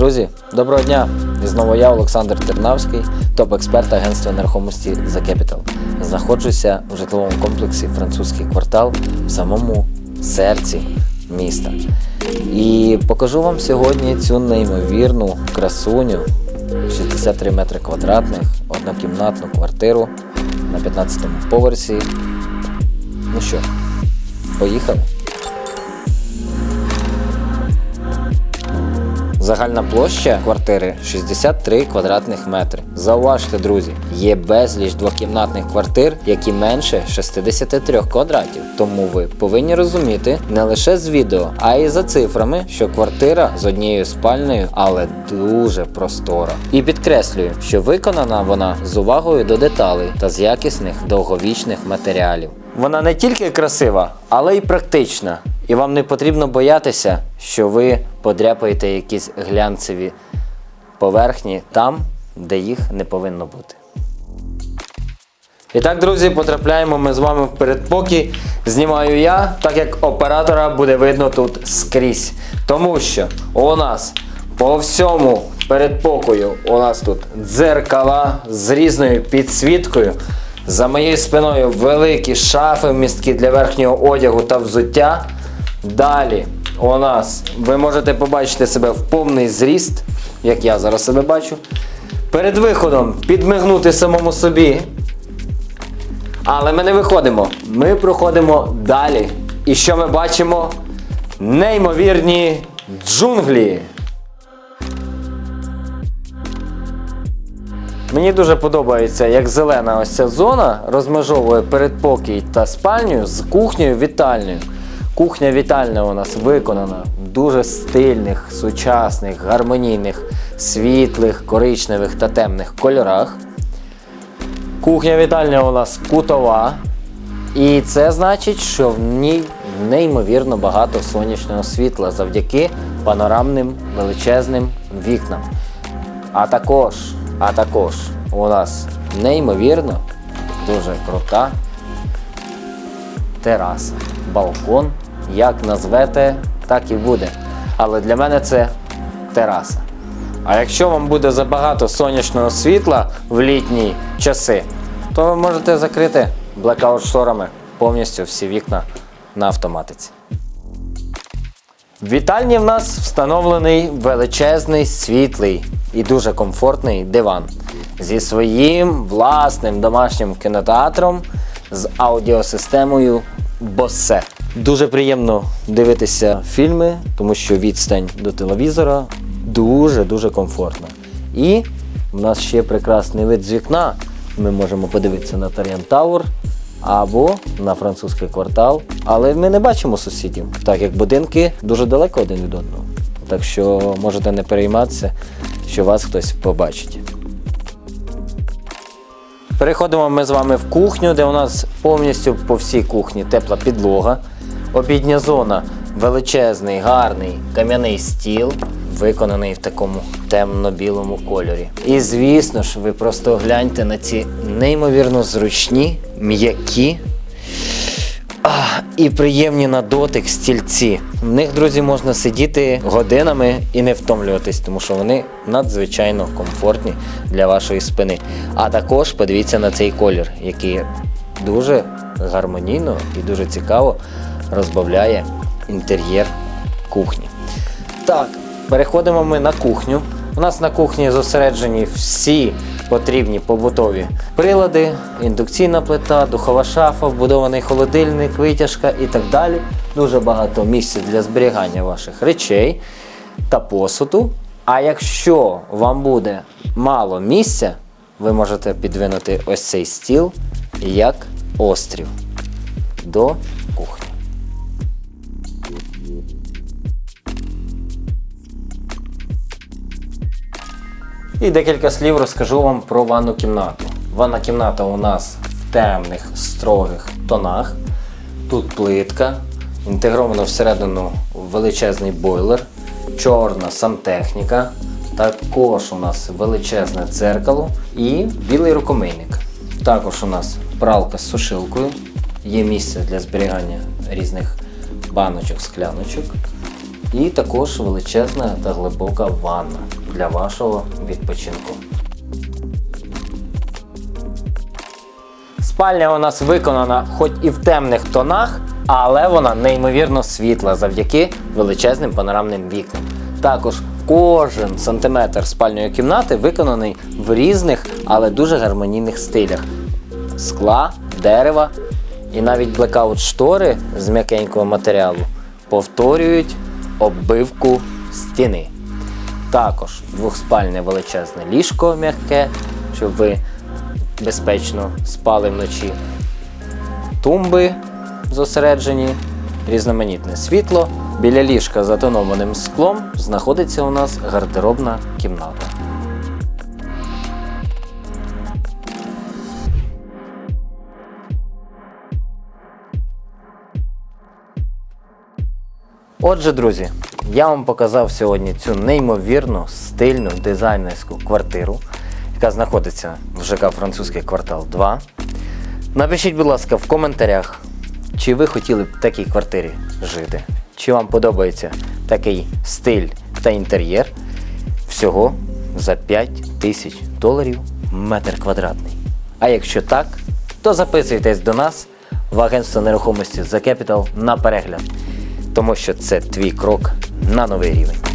Друзі, доброго дня! І знову я, Олександр Тернавський, топ-експерт агентства нерухомості The Capital. Знаходжуся в житловому комплексі Французький квартал в самому серці міста. І покажу вам сьогодні цю неймовірну красуню 63 метри квадратних, однокімнатну квартиру на 15-му поверсі. Ну що, поїхали? Загальна площа квартири 63 квадратних метри. Зауважте, друзі, є безліч двокімнатних квартир, які менше 63 квадратів. Тому ви повинні розуміти не лише з відео, а й за цифрами, що квартира з однією спальнею, але дуже простора. І підкреслюю, що виконана вона з увагою до деталей та з якісних довговічних матеріалів. Вона не тільки красива, але й практична. І вам не потрібно боятися, що ви подряпаєте якісь глянцеві поверхні там, де їх не повинно бути. І так, друзі, потрапляємо ми з вами в передпокій. Знімаю я, так як оператора буде видно тут скрізь. Тому що у нас по всьому передпокою у нас тут дзеркала з різною підсвіткою. За моєю спиною великі шафи містки для верхнього одягу та взуття. Далі у нас ви можете побачити себе в повний зріст, як я зараз себе бачу. Перед виходом підмигнути самому собі. Але ми не виходимо. Ми проходимо далі. І що ми бачимо? Неймовірні джунглі. Мені дуже подобається, як зелена ось ця зона розмежовує передпокій та спальню з кухнею вітальнею. Кухня вітальня у нас виконана в дуже стильних, сучасних, гармонійних, світлих, коричневих та темних кольорах. Кухня вітальня у нас кутова. І це значить, що в ній неймовірно багато сонячного світла завдяки панорамним величезним вікнам. А також, а також у нас неймовірно дуже крута тераса, балкон. Як назвете, так і буде. Але для мене це тераса. А якщо вам буде забагато сонячного світла в літні часи, то ви можете закрити блекаут шторами повністю всі вікна на автоматиці. В вітальні в нас встановлений величезний, світлий і дуже комфортний диван зі своїм власним домашнім кінотеатром з аудіосистемою Bose. Дуже приємно дивитися фільми, тому що відстань до телевізора дуже-дуже комфортна. І в нас ще прекрасний вид з вікна. Ми можемо подивитися на Тар'ян Тауер або на французький квартал. Але ми не бачимо сусідів, так як будинки дуже далеко один від одного. Так що можете не перейматися, що вас хтось побачить. Переходимо ми з вами в кухню, де у нас повністю по всій кухні тепла підлога. Обідня зона величезний, гарний кам'яний стіл, виконаний в такому темно-білому кольорі. І звісно ж, ви просто гляньте на ці неймовірно зручні, м'які і приємні на дотик стільці. В них, друзі, можна сидіти годинами і не втомлюватись, тому що вони надзвичайно комфортні для вашої спини. А також подивіться на цей колір, який дуже гармонійно і дуже цікаво розбавляє інтер'єр кухні. Так, переходимо ми на кухню. У нас на кухні зосереджені всі потрібні побутові прилади, індукційна плита, духова шафа, вбудований холодильник, витяжка і так далі. Дуже багато місця для зберігання ваших речей та посуду. А якщо вам буде мало місця, ви можете підвинути ось цей стіл як острів до І декілька слів розкажу вам про ванну кімнату. Ванна кімната у нас в темних, строгих тонах. Тут плитка, інтегровано всередину величезний бойлер, чорна сантехніка. Також у нас величезне дзеркало і білий рукомийник. Також у нас пралка з сушилкою. Є місце для зберігання різних баночок, скляночок. І також величезна та глибока ванна для вашого відпочинку. Спальня у нас виконана хоч і в темних тонах, але вона неймовірно світла завдяки величезним панорамним вікнам. Також кожен сантиметр спальної кімнати виконаний в різних, але дуже гармонійних стилях: скла, дерева і навіть блекаут штори з м'якенького матеріалу повторюють оббивку стіни. Також двохспальне величезне ліжко м'яке, щоб ви безпечно спали вночі. Тумби зосереджені, різноманітне світло. Біля ліжка з атонованим склом знаходиться у нас гардеробна кімната. Отже, друзі, я вам показав сьогодні цю неймовірну стильну дизайнерську квартиру, яка знаходиться в ЖК Французький квартал 2. Напишіть, будь ласка, в коментарях, чи ви хотіли б в такій квартирі жити, чи вам подобається такий стиль та інтер'єр. Всього за 5 тисяч доларів метр квадратний. А якщо так, то записуйтесь до нас в агентство нерухомості The Capital на перегляд, тому що це твій крок на новий рівень.